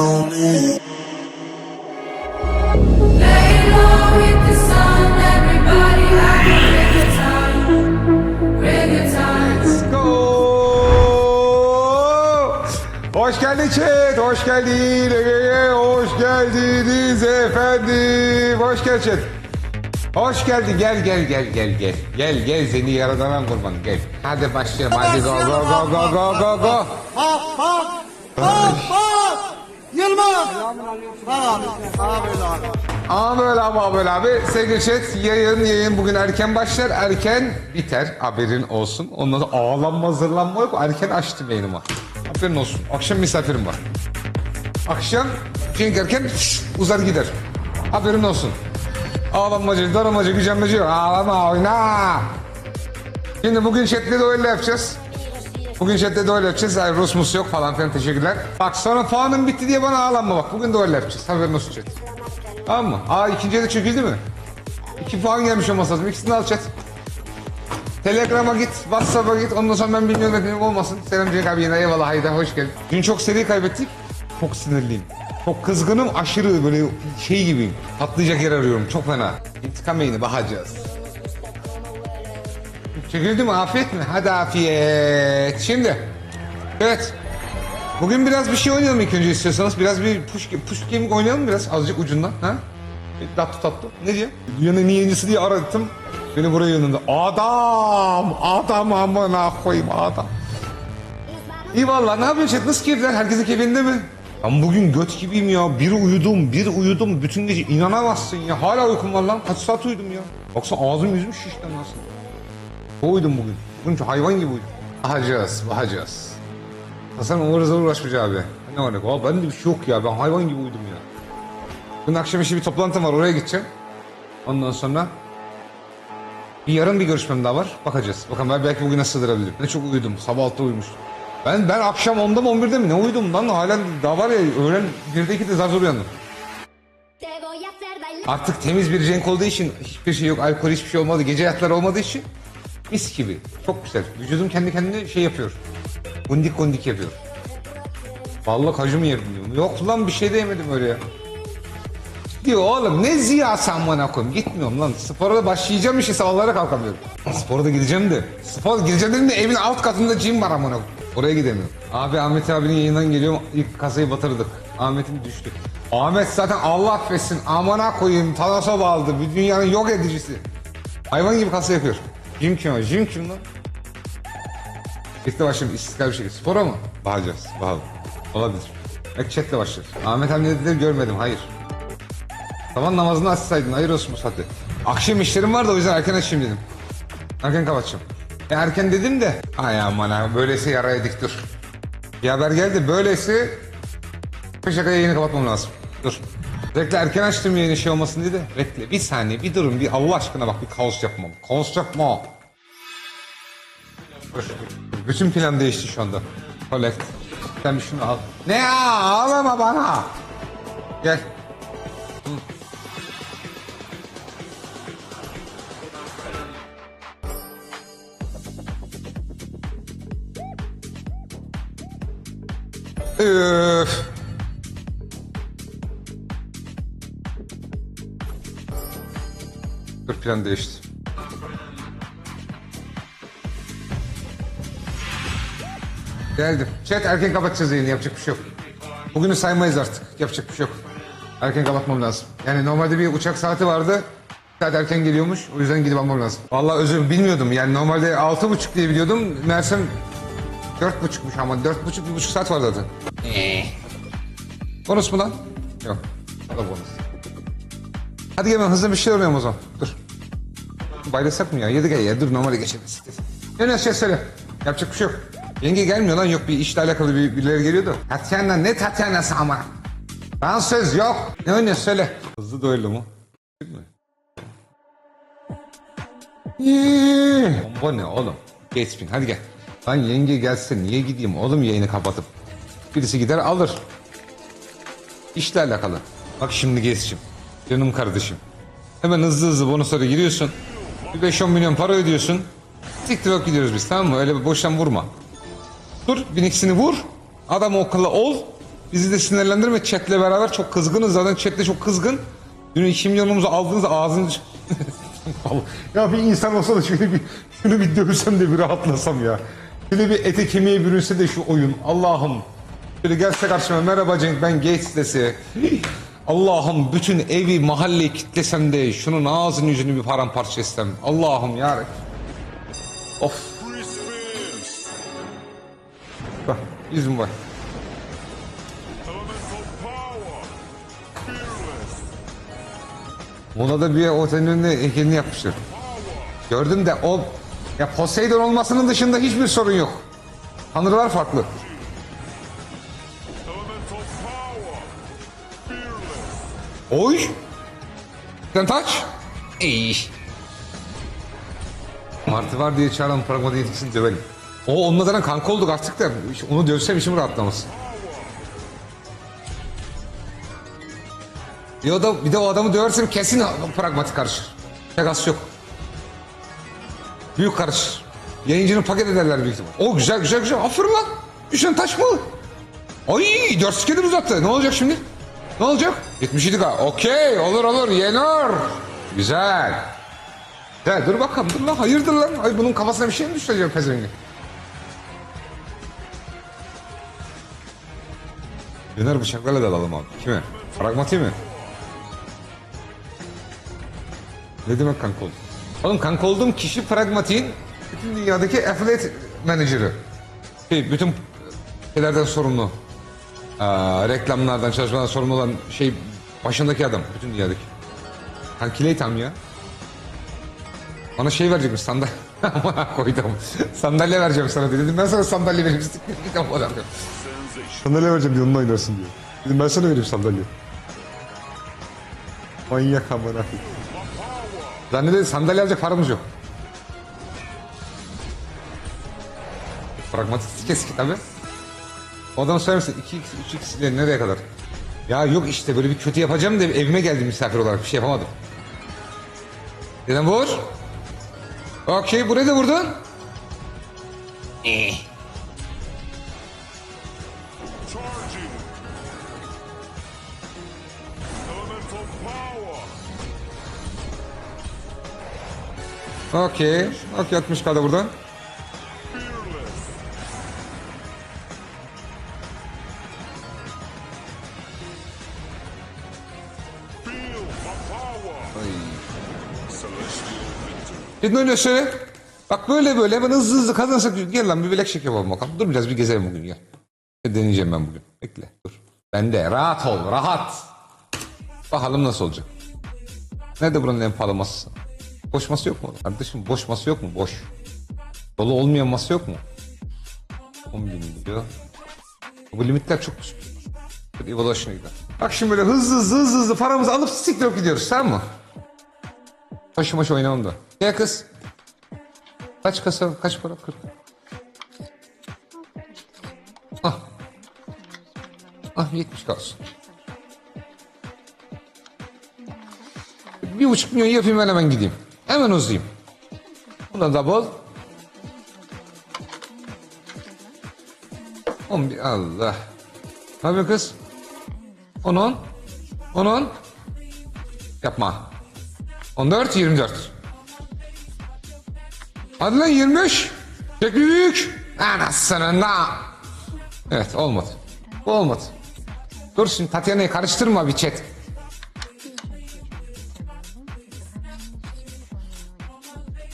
on go. Hoş geldin chat, hoş geldin. Ege'ye hoş geldiniz efendim. Hoş geldin chat. Hoş geldin. Gel gel gel gel gel. Gel gel seni yaradana kurban gel. Hadi başlayalım. Hadi go go go go go go go. Hop hop hop hop. Yılmaz. Abi abi abi. Ama böyle ama böyle abi. Sevgili chat yayın yayın bugün erken başlar. Erken biter. Haberin olsun. Ondan sonra ağlanma hazırlanma yok. Erken açtım yayınıma. Haberin olsun. Akşam misafirim var. Akşam cenk erken uzar gider. Haberin olsun. Ağlanmacı, daramacı, gücenmeci yok. Ağlama, oyna. Şimdi bugün chatte de öyle yapacağız. Bugün chatte öyle yapacağız. Hayır Rosmus yok falan filan teşekkürler. Bak sonra puanım bitti diye bana ağlanma bak. Bugün öyle yapacağız. Haberin olsun chat. Tamam mı? Aa ikinciye de çöküldü mü? İki puan gelmiş olması lazım. İkisini al chat. Telegram'a git, Whatsapp'a git. Ondan sonra ben bilmiyorum efendim olmasın. Selam Cenk abi yine eyvallah hayda hoş geldin. Dün çok seri kaybettik. Çok sinirliyim. Çok kızgınım aşırı böyle şey gibiyim. Patlayacak yer arıyorum çok fena. İntikam yayını bakacağız. Çekildi mi afiyet mi? Hadi afiyet. Şimdi. Evet. Bugün biraz bir şey oynayalım ilk önce istiyorsanız. Biraz bir push, push game oynayalım biraz azıcık ucundan. Ha? Tatlı tatlı. Ne diyor? Dünyanın yayıncısı diye aradım. Beni buraya yanında. Adam! Adam amına koyayım adam. İyi valla ne yapıyorsun chat? Nasıl keyifler? Herkesin keyfinde mi? Ben bugün göt gibiyim ya. Bir uyudum, bir uyudum. Bütün gece inanamazsın ya. Hala uykum var lan. Kaç saat uyudum ya. Baksana ağzım yüzüm şişti nasıl. Uyudum bugün. Bugün çok hayvan gibi uyudum. Bakacağız, bakacağız. Hasan uğraşa uğraşmayacak abi. Ne var ne? Aa, bende bir şey yok ya. Ben hayvan gibi uyudum ya. Bugün akşam işi bir toplantım var. Oraya gideceğim. Ondan sonra bir yarın bir görüşmem daha var. Bakacağız. Bakalım ben belki bugüne sığdırabilirim. Ben çok uyudum. Sabah 6'da uyumuştum. Ben ben akşam 10'da mı 11'de mi ne uyudum lan? Halen daha var ya öğlen 1'de 2'de zar zor uyandım. Artık temiz bir renk olduğu için hiçbir şey yok. Alkol hiçbir şey olmadı. Gece hayatları olmadığı için mis gibi. Çok güzel. Vücudum kendi kendine şey yapıyor. Gundik gundik yapıyor. Vallahi kaju mu yedim diyorum. Yok lan bir şey de yemedim öyle ya. Diyor oğlum ne ziyası amına koyayım. Gitmiyorum lan. Spora da başlayacağım işe sabahlara kalkamıyorum. Spora da gideceğim de. Spor gideceğim dedim de evin alt katında gym var amına. Oraya gidemiyorum. Abi Ahmet abinin yayından geliyorum. İlk kasayı batırdık. Ahmet'in düştü. Ahmet zaten Allah affetsin. Amına koyayım. Thanos'a bağladı. Bir dünyanın yok edicisi. Hayvan gibi kasa yapıyor. Jim kim o? Jim kim lan? İlk de başlayalım istiklal bir şekilde. Spora mı? Bakacağız. Bakalım. Olabilir. Belki chatle başlar. Ahmet abi ne dedi görmedim. Hayır. Sabah namazını açsaydın. Hayır olsun bu saatte. Akşam işlerim var da o yüzden erken açayım dedim. Erken kapatacağım. E, erken dedim de. Ay aman ha. Böylesi yaraya dik dur. Bir haber geldi. Böylesi şaka yayını kapatmam lazım. Dur. Bekle erken açtım yayını şey olmasın diye de. Bekle bir saniye bir durun bir Allah aşkına bak bir kaos yapmam. Kaos yapma. Bütün plan değişti şu anda. Collect. Sen bir şunu al. Ne ya ağlama bana. Gel. Üf. Plan değişti. Geldim. Chat erken kapatacağız yayını yapacak bir şey yok. Bugünü saymayız artık. Yapacak bir şey yok. Erken kapatmam lazım. Yani normalde bir uçak saati vardı. Saat erken geliyormuş. O yüzden gidip almam lazım. Vallahi özür bilmiyordum. Yani normalde altı buçuk diye biliyordum. Meğersem dört buçukmuş ama dört buçuk bir buçuk saat var zaten. Bonus mu lan? Yok. O bonus. Hadi gel ben hızlı bir şey arıyorum o zaman. Dur. Baylasak mı ya? Yedik ya. Dur normale geçelim. Ne ne şey söyle. Yapacak bir şey yok. Yenge gelmiyor lan. Yok bir işle alakalı bir, birileri geliyordu. Tatyana ne Tatyana'sı ama? Dansöz yok. Ne oynuyor söyle. Hızlı duello mu? Yee. Bomba ne oğlum? Geçpin hadi gel. Lan yenge gelse niye gideyim oğlum yayını kapatıp? Birisi gider alır. İşle alakalı. Bak şimdi geççim. Canım kardeşim. Hemen hızlı hızlı bonuslara giriyorsun. Bir 5-10 milyon para ödüyorsun. Siktir bak gidiyoruz biz tamam mı? Öyle bir boştan vurma. Dur bin ikisini vur. Adam akıllı ol. Bizi de sinirlendirme chatle beraber çok kızgınız zaten chatle çok kızgın. Dün 2 milyonumuzu aldınız. Vallahi- ya bir insan olsa da şöyle bir şunu bir dövsem de bir rahatlasam ya. Şöyle bir ete kemiğe bürünse de şu oyun. Allah'ım. Şöyle gelse karşıma merhaba Cenk ben Gates dese. Allah'ım bütün evi mahalleyi kitlesem de şunun ağzını yüzünü bir paramparça etsem. Allah'ım ya. Of. Bak yüzüm var. Elemental power. Fearless. Ona da bir otelin önüne heykelini yapmışlar. Gördüm de o ya Poseidon olmasının dışında hiçbir sorun yok. Tanrılar farklı. Oy. Sen taç. İyi. Martı var diye çağıran pragmatik etkisini dövelim. O onunla zaten kanka olduk artık da onu dövsem işim rahatlamaz. Bir, da, bir de o adamı döversem kesin pragmatik karışır. Pegas yok. Büyük karışır. Yayıncını paket ederler büyük ihtimal. O güzel güzel güzel. Aferin lan. Düşen taş mı? Ay 4 skelim uzattı. Ne olacak şimdi? Ne olacak? 77 ka. Okey olur olur yenir. Güzel. Güzel dur bakalım dur lan hayırdır lan. Ay bunun kafasına bir şey mi düştü acaba pezevengi? Döner bıçaklarla dalalım abi. Kime? Pragmatiğe mi? Ne demek kanka oldum? Oğlum kanka olduğum kişi pragmatiğin bütün dünyadaki affiliate manager'ı. Şey, bütün şeylerden sorumlu. Aa, reklamlardan, çalışmadan sorumlu olan şey başındaki adam. Bütün dünyadaki. Kankiley tam ya. Bana şey verecekmiş sandalye. Koydum. sandalye vereceğim sana dedim. Ben sana sandalye vereyim. Koyayım. Sandalye vereceğim diye onunla oynarsın diyor. Dedim ben sana vereyim sandalye. Manyak amına. Zannedin sandalye alacak paramız yok. Pragmatik kesik tabi. O adam söylemişsin 2x 3x ile nereye kadar? Ya yok işte böyle bir kötü yapacağım da evime geldim misafir olarak bir şey yapamadım. Dedim vur. Okey buraya da vurdun. Eh. Okey. Okey 60 kaldı buradan. Gidin öyle söyle. Bak böyle böyle hemen hızlı hızlı kazanırsak gel lan bir bilek şek yapalım bakalım. Dur biraz bir gezelim bugün gel. Deneyeceğim ben bugün. Bekle dur. Ben de rahat ol rahat. Bakalım nasıl olacak. Nerede buranın en pahalı masası? Boş masa yok mu? Kardeşim boş masa yok mu? Boş. Dolu olmayan masa yok mu? 10 bin diyor. Bu limitler çok düşük. Hadi Evolution'a gidelim. Bak şimdi böyle hızlı hızlı hızlı hızlı paramızı alıp siktir gidiyoruz tamam mı? Taşı maşı oynamam da. Ya kız. Kaç kasa kaç para? 40. Ah. Ah 70 kalsın. Bir buçuk milyon yapayım ben hemen gideyim. Hemen uzayayım. Buna da bol. 11 Allah. Yapıyor kız? 10 10. 10 10. Yapma. 14 24. Hadi lan 25. Tek büyük. Anasını na. Evet olmadı. Bu olmadı. Dur şimdi Tatyana'yı karıştırma bir chat.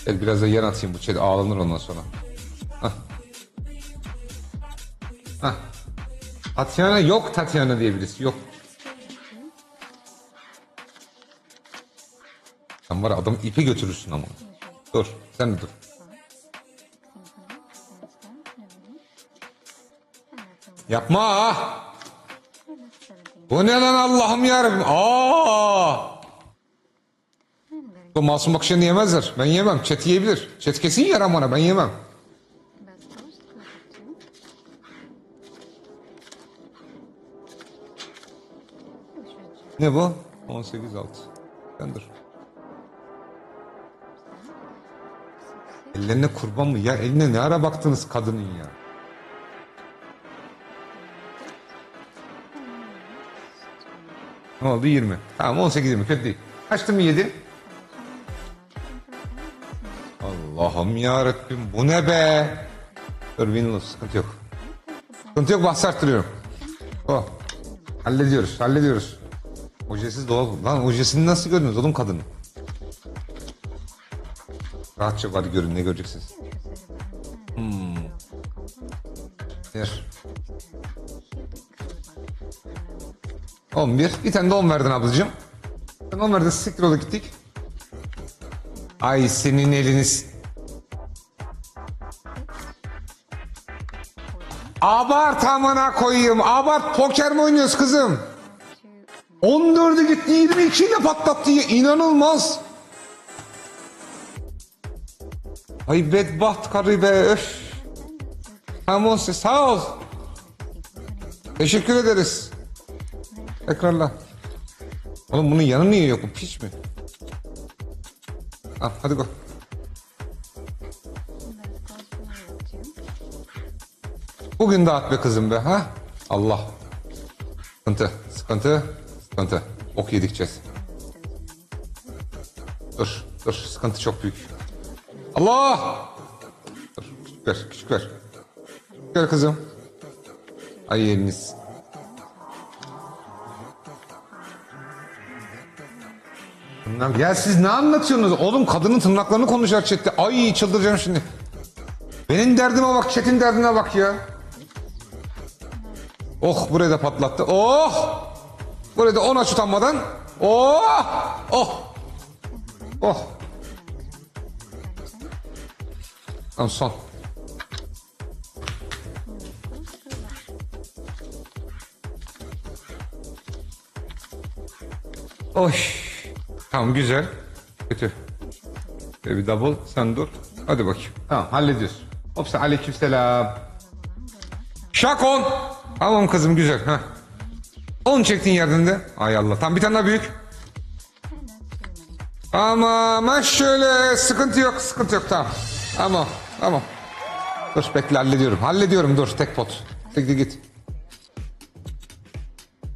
Gel biraz da yer atayım bu chat ağlanır ondan sonra. Hah. Hah. Tatyana yok Tatyana diye birisi yok. Var ya adamı ipe götürürsün ama. Dur sen de dur. Yapma. Bu ne lan Allah'ım yarabbim. Aa! Bu masum bakışını yemezler. Ben yemem. Chat yiyebilir. Chat kesin yer ama ben yemem. Ne bu? 18 alt. Sen dur. Ellerine kurban mı? Ya eline ne ara baktınız kadının ya? Ne oldu 20. Tamam 18 20 kötü değil. Açtım mı 7? Allah'ım yarabbim bu ne be? Dur Windows sıkıntı yok. Sıkıntı yok bahsi arttırıyorum. Oh. Hallediyoruz hallediyoruz. Ojesiz doğal. Lan ojesini nasıl gördünüz oğlum kadını? Rahatça hadi görün ne göreceksiniz. Hmm. Ver. 11. Bir tane de 10 verdin ablacığım. Sen 10 verdin siktir ola gittik. Ay senin eliniz. Abart amına koyayım. Abart poker mi oynuyoruz kızım? 14'ü gitti 22 ile patlattı. İnanılmaz. Ay bedbaht karı be öf. Tamam sağ ol. Teşekkür ederiz. Tekrarla. Oğlum bunun yanı niye yok? Piç mi? Al hadi go. Bugün dağıt be kızım be ha? Allah. Sıkıntı, sıkıntı, sıkıntı. Ok yedikçe. Dur, dur. Sıkıntı çok büyük. Allah! Ver, küçük ver. Ver kızım. Ay eliniz. Ya siz ne anlatıyorsunuz? Oğlum kadının tırnaklarını konuşar chatte. Ay çıldıracağım şimdi. Benim derdime bak, chat'in derdine bak ya. Oh burayı da patlattı. Oh! Burayı da ona tutanmadan. Oh! Oh! Oh! Tamam son. Oy. Tamam güzel. Kötü. Böyle bir double sen dur. Hadi bakayım. Tamam hallediyoruz. Hop sen aleykümselam. Şakon. Tamam kızım güzel. Ha. Onu çektin yerden de. Ay Allah. Tam bir tane daha büyük. Tamam ha şöyle sıkıntı yok sıkıntı yok tamam. Tamam tamam. Dur bekle hallediyorum. Hallediyorum dur tek pot. Tek git.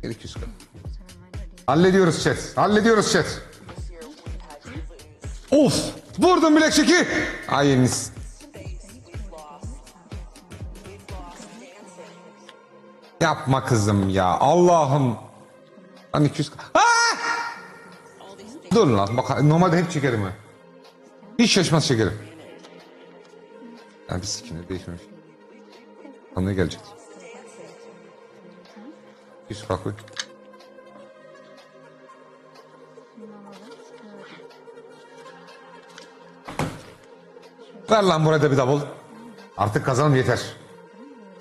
Gel 200 kal. Hallediyoruz chat. Hallediyoruz chat. Of! Vurdum bilek çeki. Ay eliniz. Yapma kızım ya. Allah'ım. Lan 200 Aa! Dur lan bak normalde hep çekerim ha. Hiç şaşmaz çekerim. Yani bir sikine değişmemiş. Anne gelecek. Hiç farklı. Ver lan burada bir double. Artık kazanım yeter.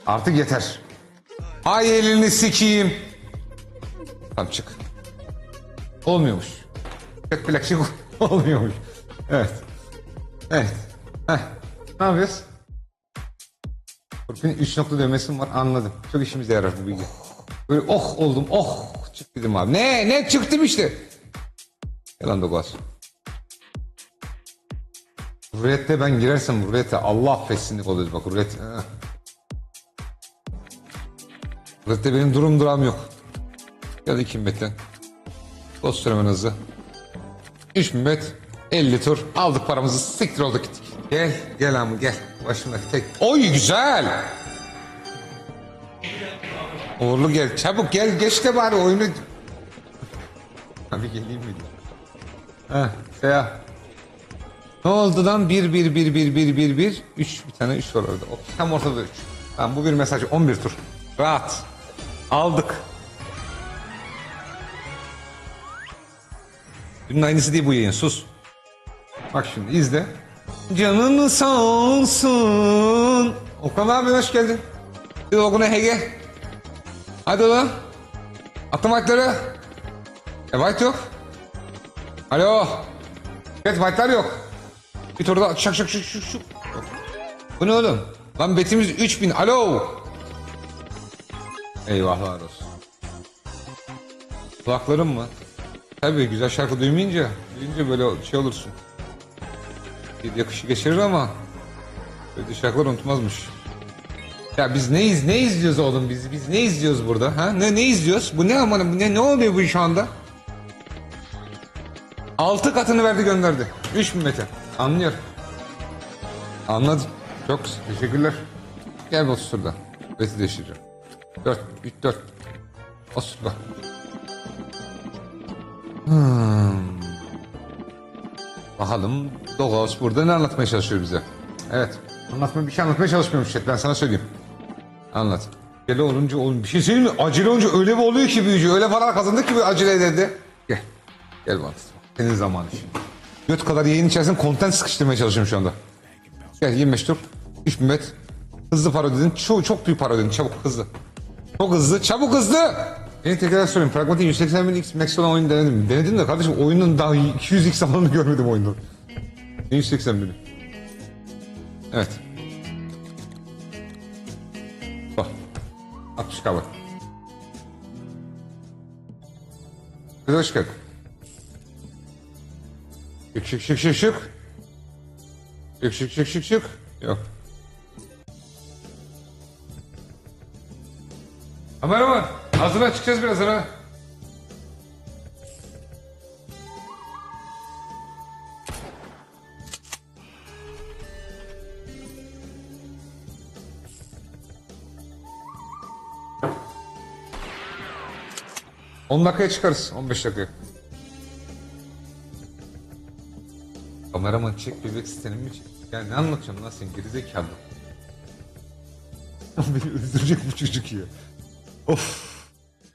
Artık yeter. Ay elini sikeyim. Tamam çık. Olmuyormuş. Tek bilekçik olmuyormuş. Evet. Evet. Heh. Ne yapıyoruz? Korkunun 3 nokta dövmesi var anladım. Çok işimize yarar bu bilgi. Böyle oh oldum oh çık dedim abi. Ne ne çıktım işte. Yalan gaz. Rulette ben girersem rulette Allah affetsinlik oluyoruz bak eh. Rulette benim durum duram yok. Geldi 2 metre. Dost hemen hızlı. 3 bet 50 tur aldık paramızı siktir olduk gittik. Gel gel ama gel. Başımdaki tek. Oy güzel. Uğurlu gel çabuk gel geç de bari oyunu. Abi geleyim mi? Ha Seya. Ne oldu lan? 1 1 1 1 1 1 1 3 bir tane 3 var orada. Tam ortada 3. Tamam bu bir mesaj 11 tur. Rahat. Aldık. Dünün aynısı değil bu yayın sus. Bak şimdi izle. Canın sağ olsun. Okan abi hoş geldin. Bir Okan'a Hege. Hadi lan. Attım white'ları. E white yok. Alo. Evet white'lar yok. Bir turda şak şak şak şak şak. Yok. Bu ne oğlum? Lan betimiz 3000. Alo. Eyvahlar olsun. Kulaklarım mı? Tabii güzel şarkı duymayınca, duyunca böyle şey olursun. Bir yakışı geçirir ama böyle şarkılar unutmazmış. Ya biz ne iz ne izliyoruz oğlum biz? Biz ne izliyoruz burada? Ha? Ne ne izliyoruz? Bu ne aman bu ne ne oluyor bu şu anda? Altı katını verdi gönderdi. 3000 metre. Anlıyorum. Anladım. Çok teşekkürler. Gel otur şurada Beti değiştireceğim 4 3 4 Otur şurada Hmm. Bakalım Dogos burada ne anlatmaya çalışıyor bize Evet anlatma bir şey anlatmaya çalışmıyormuş chat ben sana söyleyeyim Anlat. Acele olunca oğlum bir şey söyleyeyim mi? Acele olunca öyle bir oluyor ki büyücü. Öyle para kazandık ki bir acele ederdi. Gel. Gel bana. Senin zamanı şimdi. Göt kadar yayın içerisinde content sıkıştırmaya çalışıyorum şu anda. Gel 25 tur. 3 met. Hızlı para ödedin. Çok, çok büyük para ödedin. Çabuk hızlı. Çok hızlı. Çabuk hızlı. Beni tekrar sorayım. Pragmatik 180 bin X Max olan oyunu denedim. Denedim de kardeşim oyunun daha 200 X alanını görmedim oyunda. 1180 bin. Evet. Bak. 60 kabak. Kıza çıkar. Şık şık şık şık şık. Şık şık şık şık şık. Yok. Kameraman hazırla çıkacağız biraz ara. 10 dakikaya çıkarız. 15 dakika. Kameraman çek bebek sitenin mi çek? Ya ne anlatıyorsun lan sen gerizekalı? Beni öldürecek bu çocuk ya. Of.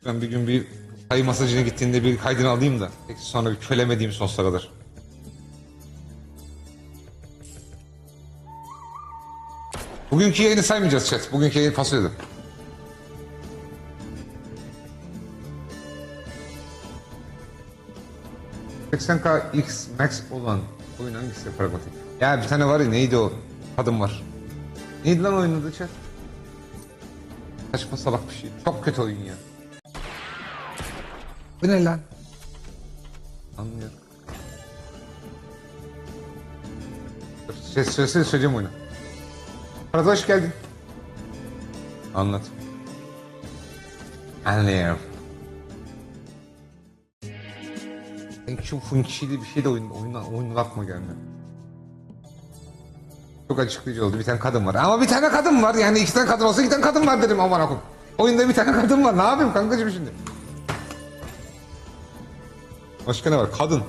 Ben bir gün bir tay masajına gittiğinde bir kaydını alayım da. Peki sonra bir kölemediğim sonsuza kadar. Bugünkü yayını saymayacağız chat. Bugünkü yayın fasulyedir. 80K X Max olan oyun hangisi pragmatik? Ya bir tane var ya neydi o? Kadın var. Neydi lan oyunun adı chat? Saçma salak bir şey. Çok kötü oyun ya. Bu ne lan? Anlıyorum. Ses şey, söylesene söyleyeceğim oyunu. Arada hoş geldin. Anlat. Anlıyorum. Sanki şu funkçili bir şey de oyun, oyundan, oyundan aklıma gelmiyor. Çok açıklayıcı oldu. Bir tane kadın var. Ama bir tane kadın var. Yani iki tane kadın olsa iki tane kadın var dedim aman akum. Oyunda bir tane kadın var. Ne yapayım kankacığım şimdi? Başka ne var? Kadın.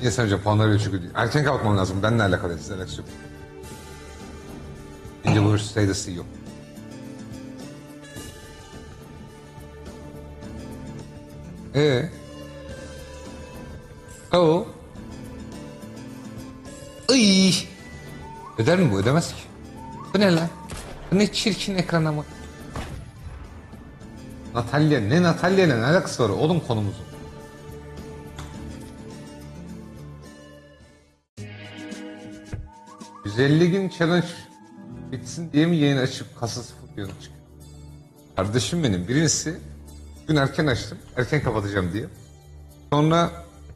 Niye sence puanları öyle çıkıyor? Erken kalkmam lazım. Benimle alakalı. Sizle alakası yok. Stay the CEO. Ee? O. Iy. Öder mi bu? Ödemez ki. Bu ne lan? Bu ne çirkin ekran ama. Natalya ne Natalya ne alakası var oğlum konumuzun. ...150 gün challenge bitsin diye mi yayın açıp kasası fulyonu çıkıyor? Kardeşim benim birincisi gün erken açtım. Erken kapatacağım diye. Sonra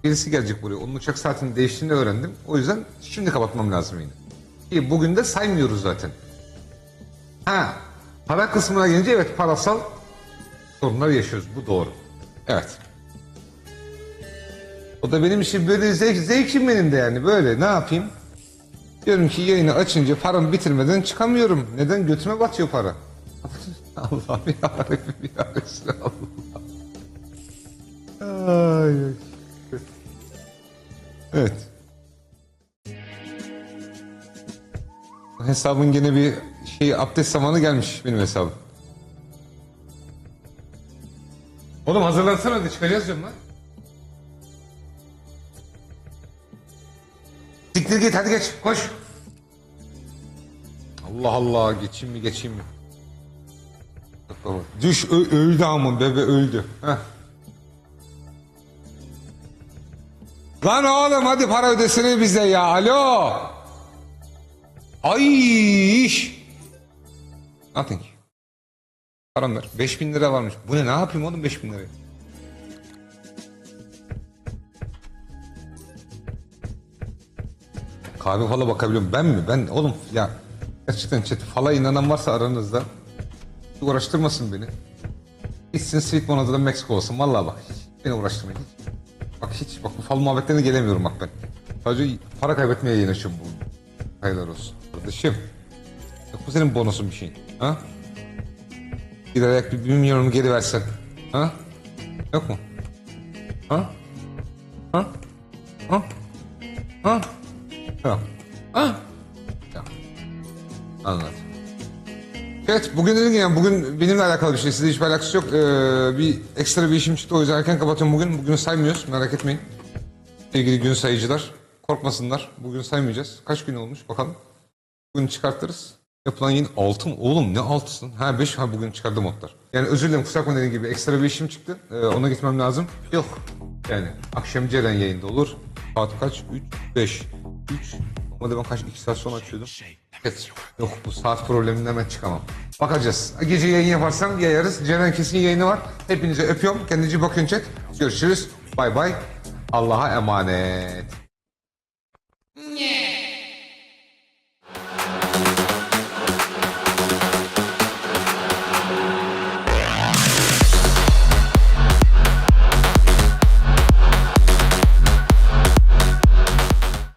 birisi gelecek buraya. Onun uçak saatinin değiştiğini öğrendim. O yüzden şimdi kapatmam lazım yine. Ki bugün de saymıyoruz zaten. Ha, para kısmına gelince evet parasal sorunlar yaşıyoruz. Bu doğru. Evet. O da benim için böyle zevk, zevkim benim de yani böyle ne yapayım? Diyorum ki yayını açınca paramı bitirmeden çıkamıyorum. Neden? Götüme batıyor para. Allah yarabbim ya Resulallah. Ay. Evet. Hesabın gene bir şey abdest zamanı gelmiş benim hesabım. Oğlum hazırlansana hadi çıkacağız diyorum lan. Siktir git hadi geç koş. Allah Allah geçeyim mi geçeyim mi? Düş öldü ama bebe öldü. Heh. Lan oğlum hadi para ödesene bize ya alo. Ay iş. Nothing. Param ver. 5000 lira varmış. Bu ne ne yapayım oğlum 5000 lirayı? Kahve falan bakabiliyorum. Ben mi? Ben oğlum ya Gerçekten chat fala inanan varsa aranızda uğraştırmasın beni. Gitsin Sweet Bonanza'da Meksiko olsun. Vallahi bak hiç beni uğraştırmayın. Bak hiç bak bu fal muhabbetlerine gelemiyorum bak ben. Sadece para kaybetmeye yayın açıyorum bu. Hayırlar olsun. Kardeşim. Yok mu senin bonusun bir şeyin? Ha? Giderek bir, bir milyonumu geri versen. Ha? Yok mu? Ha? Ha? Ha? Ha? Tamam. Ha? Tamam. Anladım. Evet bugün dedim yani bugün benimle alakalı bir şey. Sizle hiçbir alakası yok. Ee, bir ekstra bir işim çıktı o yüzden erken kapatıyorum bugün. Bugün saymıyoruz merak etmeyin. Sevgili gün sayıcılar. Korkmasınlar. Bugün saymayacağız. Kaç gün olmuş bakalım. Bugün çıkartırız. Yapılan yayın 6 mı? Oğlum ne 6'sın? Ha 5 ha bugün çıkardım modlar. Yani özür dilerim kusura bakma dediğim gibi ekstra bir işim çıktı. Ee, ona gitmem lazım. Yok. Yani akşam Ceren yayında olur. Saat kaç? 3, 5. 3. Normalde ben kaç? 2 saat sonra açıyordum. Evet. Yok bu saat probleminden hemen çıkamam. Bakacağız. Gece yayın yaparsam yayarız. Ceren kesin yayını var. Hepinize öpüyorum. Kendinize bakın chat. Görüşürüz. Bay bay. Allah'a emanet.